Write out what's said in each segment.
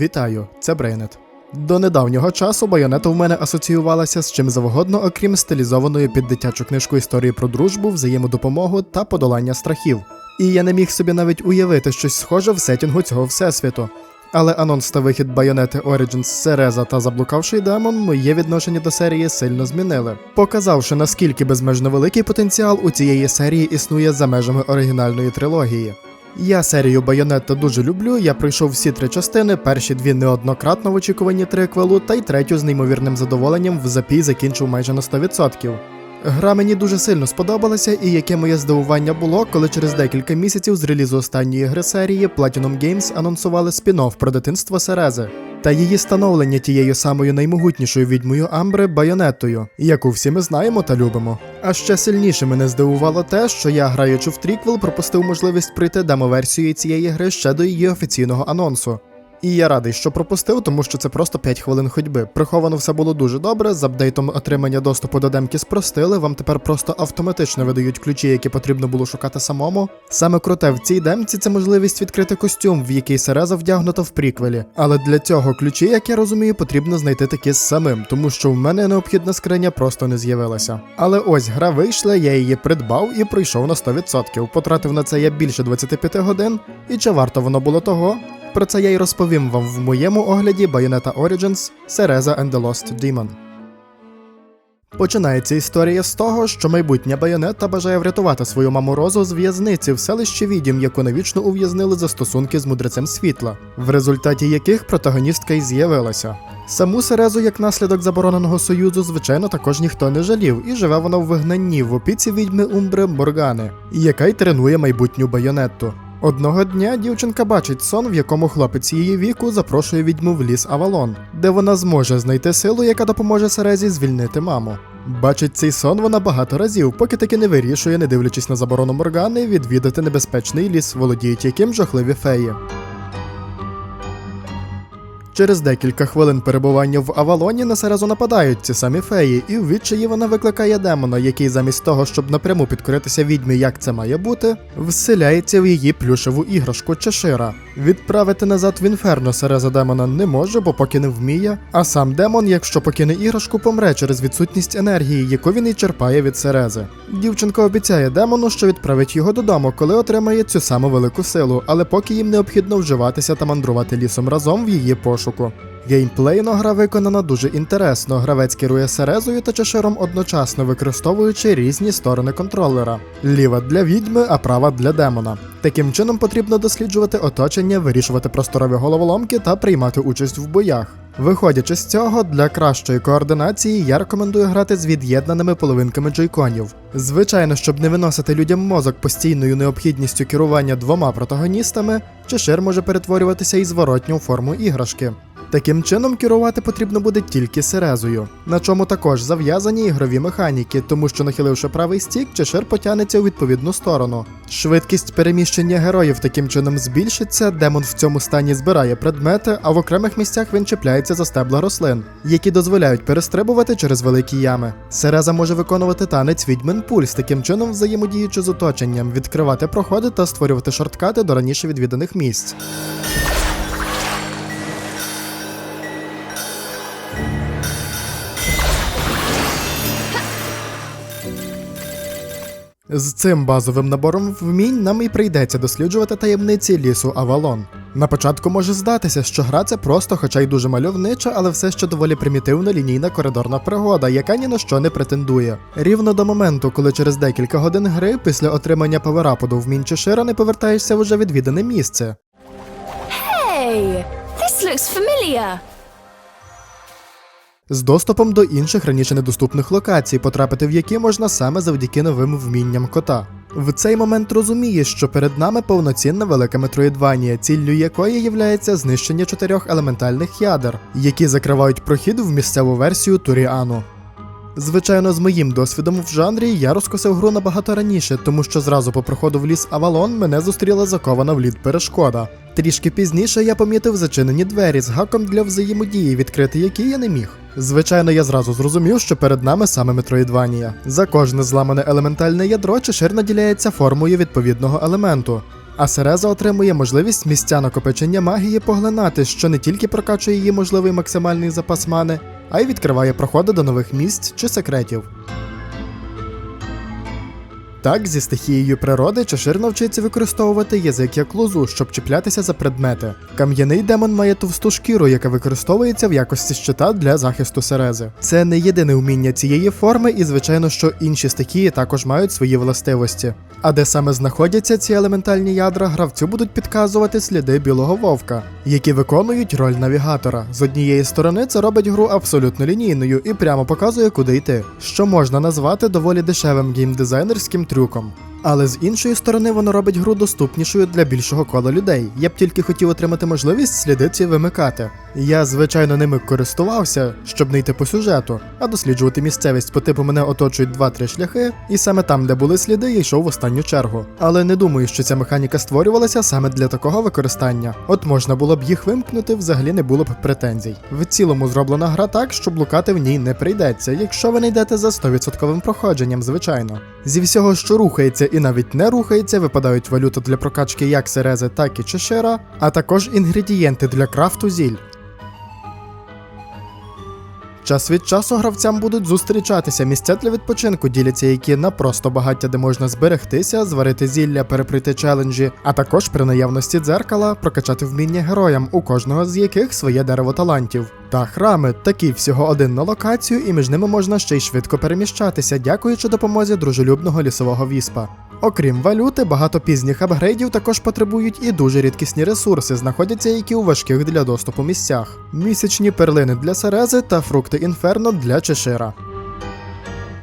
Вітаю, це Брейнет. До недавнього часу байонета в мене асоціювалася з чим завгодно, окрім стилізованої під дитячу книжку історії про дружбу, взаємодопомогу та подолання страхів. І я не міг собі навіть уявити щось схоже в сетінгу цього всесвіту. Але анонс та вихід Байонети Origins, Сереза та Заблукавший демон моє відношення до серії сильно змінили, показавши наскільки безмежно великий потенціал у цієї серії існує за межами оригінальної трилогії. Я серію Байонетта дуже люблю. Я пройшов всі три частини, перші дві неоднократно в очікуванні триквелу, та й третю з неймовірним задоволенням в запій закінчив майже на 100%. Гра мені дуже сильно сподобалася, і яке моє здивування було, коли через декілька місяців з релізу останньої гри серії Platinum Games анонсували спін-офф про дитинство Серези та її становлення тією самою наймогутнішою відьмою Амбри Байонетою, яку всі ми знаємо та любимо. А ще сильніше мене здивувало те, що я, граючи в тріквел, пропустив можливість пройти демо-версію цієї гри ще до її офіційного анонсу. І я радий, що пропустив, тому що це просто 5 хвилин ходьби. Приховано все було дуже добре. З апдейтом отримання доступу до демки спростили. Вам тепер просто автоматично видають ключі, які потрібно було шукати самому. Саме круте в цій демці це можливість відкрити костюм, в який Сереза вдягнута в приквелі. Але для цього ключі, як я розумію, потрібно знайти такі з самим, тому що в мене необхідна скриня просто не з'явилася. Але ось гра вийшла, я її придбав і пройшов на 100%. Потратив на це я більше 25 годин. І чи варто воно було того? Про це я й розповім вам в моєму огляді Bayonetta Origins Cereza and the Lost Demon. Починається історія з того, що майбутня Байонетта бажає врятувати свою маму Розу з в'язниці в селищі Відім, яку навічно ув'язнили за стосунки з мудрецем світла, в результаті яких протагоністка й з'явилася. Саму Серезу, як наслідок забороненого союзу, звичайно, також ніхто не жалів, і живе вона в вигнанні в опіці відьми Умбри Моргани, яка й тренує майбутню байонетту. Одного дня дівчинка бачить сон, в якому хлопець її віку запрошує відьму в ліс Авалон, де вона зможе знайти силу, яка допоможе Серезі звільнити маму. Бачить цей сон вона багато разів, поки таки не вирішує, не дивлячись на заборону Моргани, відвідати небезпечний ліс, володіють яким жахливі феї. Через декілька хвилин перебування в Авалоні на Серезу нападають ці самі феї, і в відчаї вона викликає демона, який замість того, щоб напряму підкоритися відьмі, як це має бути, вселяється в її плюшеву іграшку Чешира. Відправити назад в інферно Сереза демона не може, бо поки не вміє. А сам демон, якщо покине іграшку, помре через відсутність енергії, яку він і черпає від Серези. Дівчинка обіцяє демону, що відправить його додому, коли отримає цю саму велику силу, але поки їм необхідно вживатися та мандрувати лісом разом в її пошуку. Геймплейно гра виконана дуже інтересно. Гравець керує Серезою та Чеширом одночасно використовуючи різні сторони контролера: ліва для відьми, а права для демона. Таким чином потрібно досліджувати оточення, вирішувати просторові головоломки та приймати участь в боях. Виходячи з цього, для кращої координації я рекомендую грати з від'єднаними половинками джойконів. Звичайно, щоб не виносити людям мозок постійною необхідністю керування двома протагоністами, Чешир може перетворюватися і зворотню форму іграшки. Таким чином керувати потрібно буде тільки Серезою, на чому також зав'язані ігрові механіки, тому що нахиливши правий стік, чешир потягнеться у відповідну сторону. Швидкість переміщення героїв таким чином збільшиться, демон в цьому стані збирає предмети, а в окремих місцях він чіпляється за стебла рослин, які дозволяють перестрибувати через великі ями. Сереза може виконувати танець відьмин пульс, таким чином взаємодіючи з оточенням, відкривати проходи та створювати шорткати до раніше відвіданих місць. З цим базовим набором вмінь нам і прийдеться досліджувати таємниці лісу Авалон. На початку може здатися, що гра це просто, хоча й дуже мальовнича, але все ще доволі примітивна лінійна коридорна пригода, яка ні на що не претендує. Рівно до моменту, коли через декілька годин гри після отримання паверапу до вмінь Чешира не повертаєшся в уже відвідане місце. Hey, this looks familiar. З доступом до інших раніше недоступних локацій, потрапити в які можна саме завдяки новим вмінням кота. В цей момент розумієш, що перед нами повноцінна велика метроїдванія, ціллю якої являється знищення чотирьох елементальних ядер, які закривають прохід в місцеву версію Туріану. Звичайно, з моїм досвідом в жанрі я розкосив гру набагато раніше, тому що зразу по проходу в ліс Авалон мене зустріла закована в лід перешкода. Трішки пізніше я помітив зачинені двері з гаком для взаємодії, відкрити які я не міг. Звичайно, я зразу зрозумів, що перед нами саме Метроїдванія. За кожне зламане елементальне ядро чешир наділяється формою відповідного елементу. А Сереза отримує можливість місця накопичення магії поглинати, що не тільки прокачує її можливий максимальний запас мани, а й відкриває проходи до нових місць чи секретів. Так, зі стихією природи Чешир навчиться використовувати язик як лозу, щоб чіплятися за предмети. Кам'яний демон має товсту шкіру, яка використовується в якості щита для захисту Серези. Це не єдине вміння цієї форми, і звичайно, що інші стихії також мають свої властивості. А де саме знаходяться ці елементальні ядра, гравцю будуть підказувати сліди білого вовка, які виконують роль навігатора. З однієї сторони це робить гру абсолютно лінійною і прямо показує, куди йти, що можна назвати доволі дешевим геймдизайнерським трюком. Але з іншої сторони воно робить гру доступнішою для більшого кола людей. Я б тільки хотів отримати можливість сліди ці вимикати. Я, звичайно, ними користувався, щоб не йти по сюжету, а досліджувати місцевість по типу мене оточують 2-3 шляхи, і саме там, де були сліди, я йшов в останню чергу. Але не думаю, що ця механіка створювалася саме для такого використання. От можна було б їх вимкнути, взагалі не було б претензій. В цілому зроблена гра так, що блукати в ній не прийдеться, якщо ви не йдете за 100% проходженням, звичайно. Зі всього, що рухається і навіть не рухається, випадають валюта для прокачки як Серези, так і Чешира, а також інгредієнти для крафту зіль. Час від часу гравцям будуть зустрічатися місця для відпочинку, діляться які на просто багаття, де можна зберегтися, зварити зілля, переприти челенджі, а також при наявності дзеркала прокачати вміння героям, у кожного з яких своє дерево талантів. Та храми такі всього один на локацію, і між ними можна ще й швидко переміщатися, дякуючи допомозі дружелюбного лісового віспа. Окрім валюти, багато пізніх апгрейдів також потребують і дуже рідкісні ресурси, знаходяться які у важких для доступу місцях. Місячні перлини для Серези та фрукти інферно для Чешира.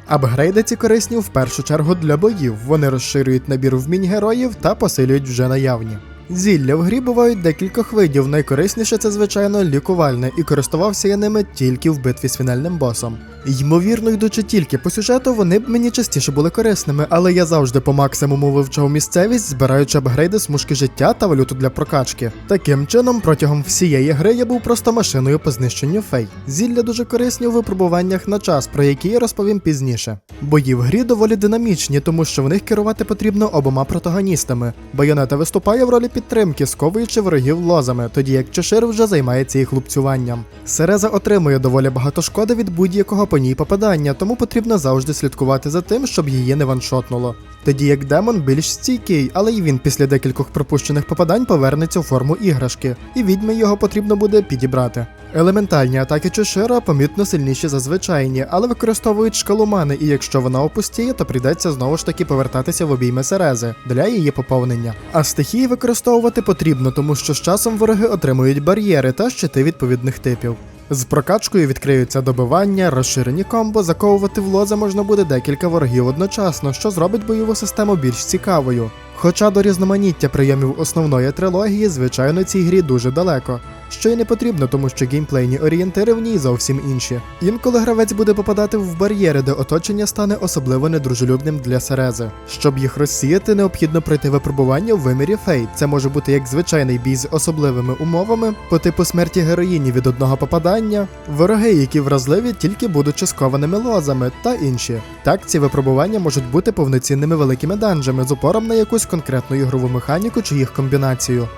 Апгрейди ці корисні в першу чергу для боїв. Вони розширюють набір вмінь героїв та посилюють вже наявні. Зілля в грі бувають декількох видів. Найкорисніше це, звичайно, лікувальне, і користувався я ними тільки в битві з фінальним босом. Ймовірно, йдучи тільки по сюжету, вони б мені частіше були корисними, але я завжди по максимуму вивчав місцевість, збираючи апгрейди смужки життя та валюту для прокачки. Таким чином, протягом всієї гри я був просто машиною по знищенню фей. Зілля дуже корисні у випробуваннях на час, про які я розповім пізніше. Бої в грі доволі динамічні, тому що в них керувати потрібно обома протагоністами. Байонета виступає в ролі підтримки, сковуючи ворогів лозами, тоді як Чешир вже займається їх лупцюванням. Сереза отримує доволі багато шкоди від будь-якого по ній попадання, тому потрібно завжди слідкувати за тим, щоб її не ваншотнуло. Тоді як демон більш стійкий, але й він після декількох пропущених попадань повернеться у форму іграшки, і відьми його потрібно буде підібрати. Елементальні атаки Чешира помітно сильніші за звичайні, але використовують шкалу мани, і якщо вона опустіє, то прийдеться знову ж таки повертатися в обійми Серези для її поповнення. А стихії використовувати потрібно, тому що з часом вороги отримують бар'єри та щити відповідних типів. З прокачкою відкриються добивання, розширені комбо, заковувати в лоза можна буде декілька ворогів одночасно, що зробить бойову систему більш цікавою. Хоча до різноманіття прийомів основної трилогії, звичайно, цій грі дуже далеко. Що й не потрібно, тому що геймплейні орієнтири в ній зовсім інші. Інколи гравець буде попадати в бар'єри, де оточення стане особливо недружелюбним для Серези. Щоб їх розсіяти, необхідно пройти випробування в вимірі Фейт. Це може бути як звичайний бій з особливими умовами, по типу смерті героїні від одного попадання, вороги, які вразливі тільки будучи скованими лозами, та інші. Так, ці випробування можуть бути повноцінними великими данжами з упором на якусь конкретну ігрову механіку чи їх комбінацію.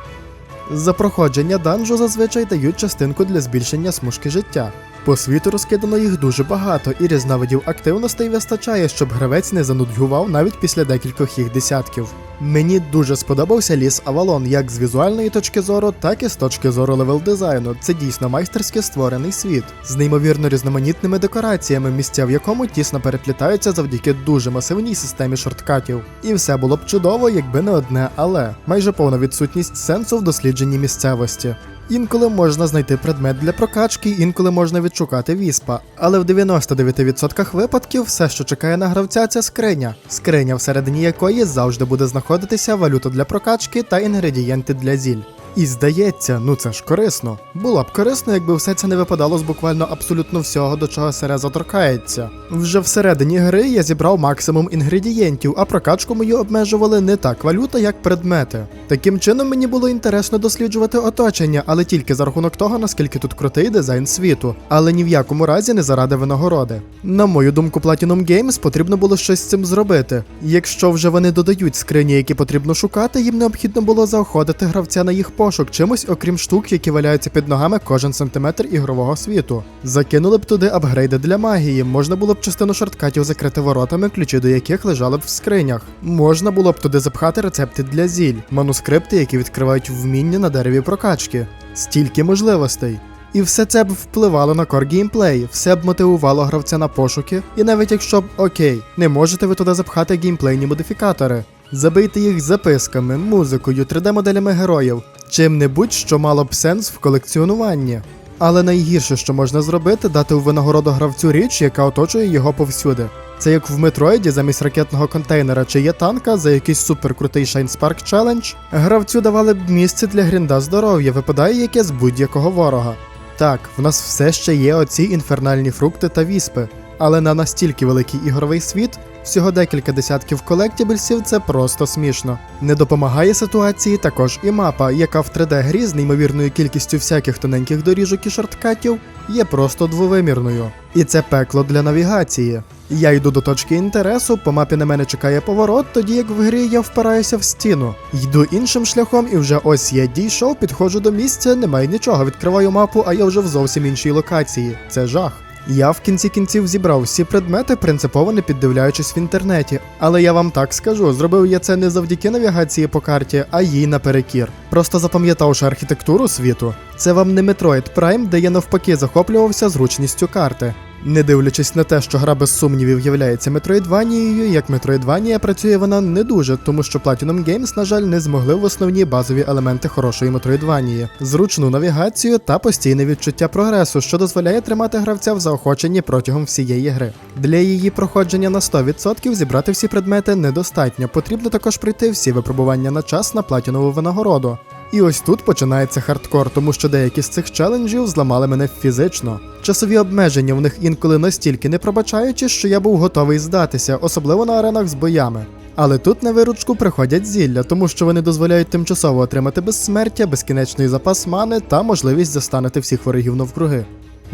За проходження данжу зазвичай дають частинку для збільшення смужки життя. По світу розкидано їх дуже багато, і різновидів активностей вистачає, щоб гравець не занудьгував навіть після декількох їх десятків. Мені дуже сподобався ліс Авалон як з візуальної точки зору, так і з точки зору левел дизайну. Це дійсно майстерськи створений світ з неймовірно різноманітними декораціями, місця в якому тісно переплітаються завдяки дуже масивній системі шорткатів. І все було б чудово, якби не одне, але майже повна відсутність сенсу в дослідженні місцевості. Інколи можна знайти предмет для прокачки, інколи можна відшукати віспа. Але в 99% випадків все, що чекає на гравця, це скриня. Скриня, всередині якої завжди буде знаходитися валюта для прокачки та інгредієнти для зіль. І здається, ну це ж корисно. Було б корисно, якби все це не випадало з буквально абсолютно всього, до чого Сереза торкається. Вже всередині гри я зібрав максимум інгредієнтів, а прокачку мою обмежували не так валюта, як предмети. Таким чином мені було інтересно досліджувати оточення, але тільки за рахунок того, наскільки тут крутий дизайн світу, але ні в якому разі не заради винагороди. На мою думку, Platinum Games потрібно було щось з цим зробити. Якщо вже вони додають скрині, які потрібно шукати, їм необхідно було заохотити гравця на їх пошук чимось, окрім штук, які валяються під ногами кожен сантиметр ігрового світу. Закинули б туди апгрейди для магії, можна було б частину шорткатів закрити воротами, ключі до яких лежали б в скринях. Можна було б туди запхати рецепти для зіль, манускрипти, які відкривають вміння на дереві прокачки. Стільки можливостей. І все це б впливало на кор геймплей, все б мотивувало гравця на пошуки, і навіть якщо б окей, не можете ви туди запхати геймплейні модифікатори. Забийте їх записками, музикою, 3D-моделями героїв, чим-небудь, що мало б сенс в колекціонуванні. Але найгірше, що можна зробити, дати у винагороду гравцю річ, яка оточує його повсюди. Це як в Метроїді замість ракетного контейнера чи є танка за якийсь суперкрутий Shine Spark Challenge, гравцю давали б місце для грінда здоров'я, випадає яке з будь-якого ворога. Так, в нас все ще є оці інфернальні фрукти та віспи, але на настільки великий ігровий світ, всього декілька десятків колектібельсів це просто смішно. Не допомагає ситуації також і мапа, яка в 3D-грі з неймовірною кількістю всяких тоненьких доріжок і шорткатів є просто двовимірною. І це пекло для навігації. Я йду до точки інтересу, по мапі на мене чекає поворот, тоді як в грі я впираюся в стіну. Йду іншим шляхом, і вже ось я дійшов, підходжу до місця, немає нічого, відкриваю мапу, а я вже в зовсім іншій локації. Це жах. Я в кінці кінців зібрав всі предмети, принципово не піддивляючись в інтернеті. Але я вам так скажу, зробив я це не завдяки навігації по карті, а їй наперекір. Просто запам'ятавши архітектуру світу, це вам не Metroid Prime, де я навпаки захоплювався зручністю карти. Не дивлячись на те, що гра без сумнівів являється Метроїдванією, як Метроїдванія працює вона не дуже, тому що Platinum Games, на жаль, не змогли в основні базові елементи хорошої Метроїдванії, зручну навігацію та постійне відчуття прогресу, що дозволяє тримати гравця в заохоченні протягом всієї гри. Для її проходження на 100% зібрати всі предмети недостатньо. Потрібно також пройти всі випробування на час на платінову винагороду. І ось тут починається хардкор, тому що деякі з цих челенджів зламали мене фізично. Часові обмеження в них інколи настільки не пробачаючи, що я був готовий здатися, особливо на аренах з боями. Але тут на виручку приходять зілля, тому що вони дозволяють тимчасово отримати безсмертя, безкінечний запас мани та можливість застанити всіх ворогів навкруги.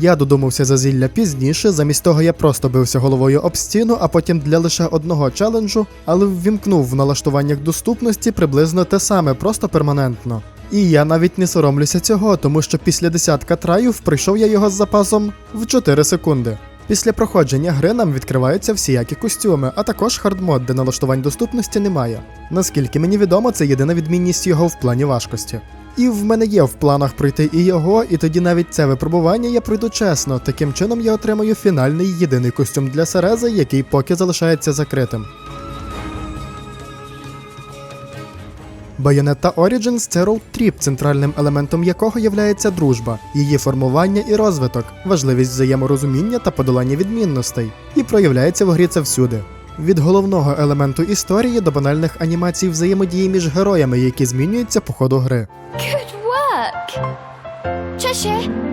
Я додумався за зілля пізніше, замість того я просто бився головою об стіну, а потім для лише одного челенджу, але ввімкнув в налаштуваннях доступності приблизно те саме, просто перманентно. І я навіть не соромлюся цього, тому що після десятка траюв пройшов я його з запасом в 4 секунди. Після проходження гри нам відкриваються всіякі костюми, а також хардмод, де налаштувань доступності немає. Наскільки мені відомо, це єдина відмінність його в плані важкості. І в мене є в планах пройти і його, і тоді навіть це випробування я пройду чесно. Таким чином я отримаю фінальний єдиний костюм для Серези, який поки залишається закритим. Bayonetta Origins – це роуд-тріп, центральним елементом якого являється дружба, її формування і розвиток, важливість взаєморозуміння та подолання відмінностей. І проявляється в грі це всюди. Від головного елементу історії до банальних анімацій взаємодії між героями, які змінюються по ходу гри. Good work. Cheshire.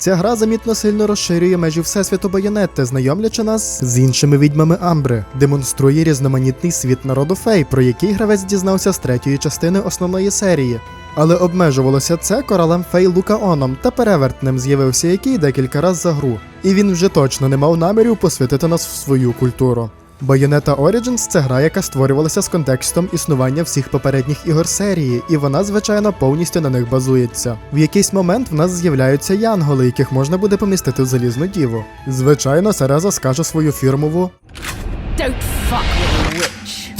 Ця гра замітно сильно розширює межі всесвіту Байонетти, знайомлячи нас з іншими відьмами Амбри, демонструє різноманітний світ народу фей, про який гравець дізнався з третьої частини основної серії. Але обмежувалося це коралем фей Лукаоном та перевертнем з'явився який декілька разів за гру. І він вже точно не мав намірів посвятити нас в свою культуру. Bayonetta Origins – це гра, яка створювалася з контекстом існування всіх попередніх ігор серії, і вона, звичайно, повністю на них базується. В якийсь момент в нас з'являються янголи, яких можна буде помістити в залізну діву. Звичайно, Сереза скаже свою фірмову, Don't fuck with a witch.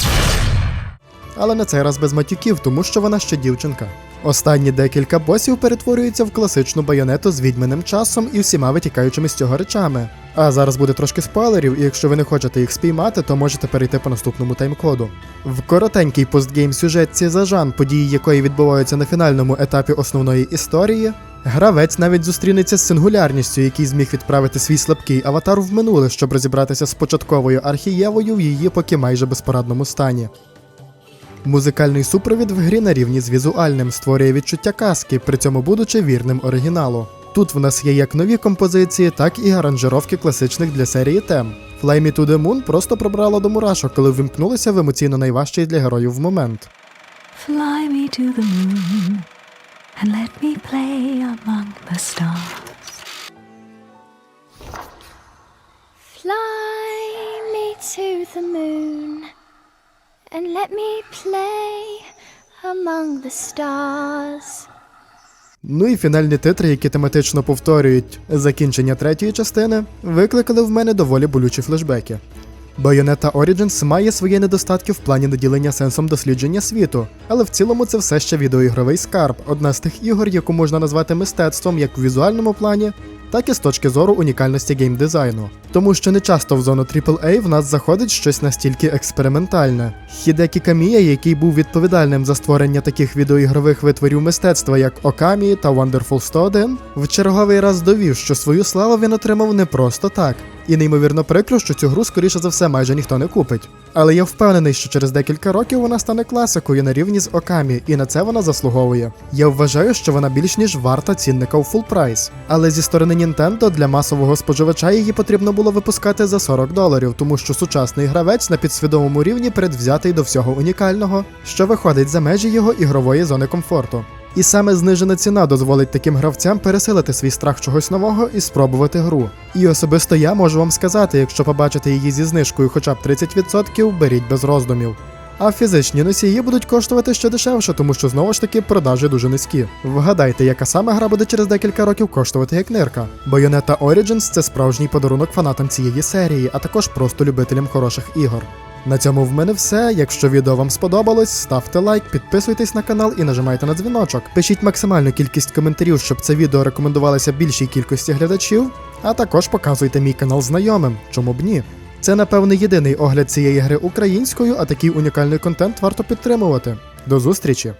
але на цей раз без матюків, тому що вона ще дівчинка. Останні декілька босів перетворюються в класичну байонету з відьманим часом і всіма витікаючими з цього речами. А зараз буде трошки спойлерів, і якщо ви не хочете їх спіймати, то можете перейти по наступному таймкоду. В коротенькій постгейм сюжетці за Жан, події якої відбуваються на фінальному етапі основної історії, гравець навіть зустрінеться з сингулярністю, який зміг відправити свій слабкий аватар в минуле, щоб розібратися з початковою архієвою в її поки майже безпорадному стані. Музикальний супровід в грі на рівні з візуальним створює відчуття казки, при цьому будучи вірним оригіналу. Тут в нас є як нові композиції, так і аранжировки класичних для серії тем. Fly Me to the Moon просто пробрало до мурашок, коли ввімкнулися в емоційно найважчий для героїв момент. Fly me to the moon and let me play among the stars. Fly me to the moon and let me play among the stars. Ну і фінальні титри, які тематично повторюють закінчення третьої частини, викликали в мене доволі болючі флешбеки. Bayonetta Origins має свої недостатки в плані наділення сенсом дослідження світу, але в цілому це все ще відеоігровий скарб, одна з тих ігор, яку можна назвати мистецтвом як в візуальному плані, так і з точки зору унікальності геймдизайну. Тому що не часто в зону AAA в нас заходить щось настільки експериментальне. Хідекі Камія, який був відповідальним за створення таких відеоігрових витворів мистецтва, як Окамі та Wonderful 101, в черговий раз довів, що свою славу він отримав не просто так. І неймовірно прикро, що цю гру, скоріше за все, майже ніхто не купить. Але я впевнений, що через декілька років вона стане класикою на рівні з Окамі, і на це вона заслуговує. Я вважаю, що вона більш ніж варта цінника у фул прайс. Але зі сторони Nintendo для масового споживача її потрібно було випускати за 40 доларів, тому що сучасний гравець на підсвідомому рівні передвзятий до всього унікального, що виходить за межі його ігрової зони комфорту. І саме знижена ціна дозволить таким гравцям пересилити свій страх чогось нового і спробувати гру. І особисто я можу вам сказати, якщо побачите її зі знижкою хоча б 30%, беріть без роздумів. А фізичні носії будуть коштувати ще дешевше, тому що знову ж таки продажі дуже низькі. Вгадайте, яка саме гра буде через декілька років коштувати як нирка. Bayonetta Origins – це справжній подарунок фанатам цієї серії, а також просто любителям хороших ігор. На цьому в мене все. Якщо відео вам сподобалось, ставте лайк, підписуйтесь на канал і нажимайте на дзвіночок. Пишіть максимальну кількість коментарів, щоб це відео рекомендувалося більшій кількості глядачів, а також показуйте мій канал знайомим, чому б ні. Це, напевне, єдиний огляд цієї гри українською, а такий унікальний контент варто підтримувати. До зустрічі!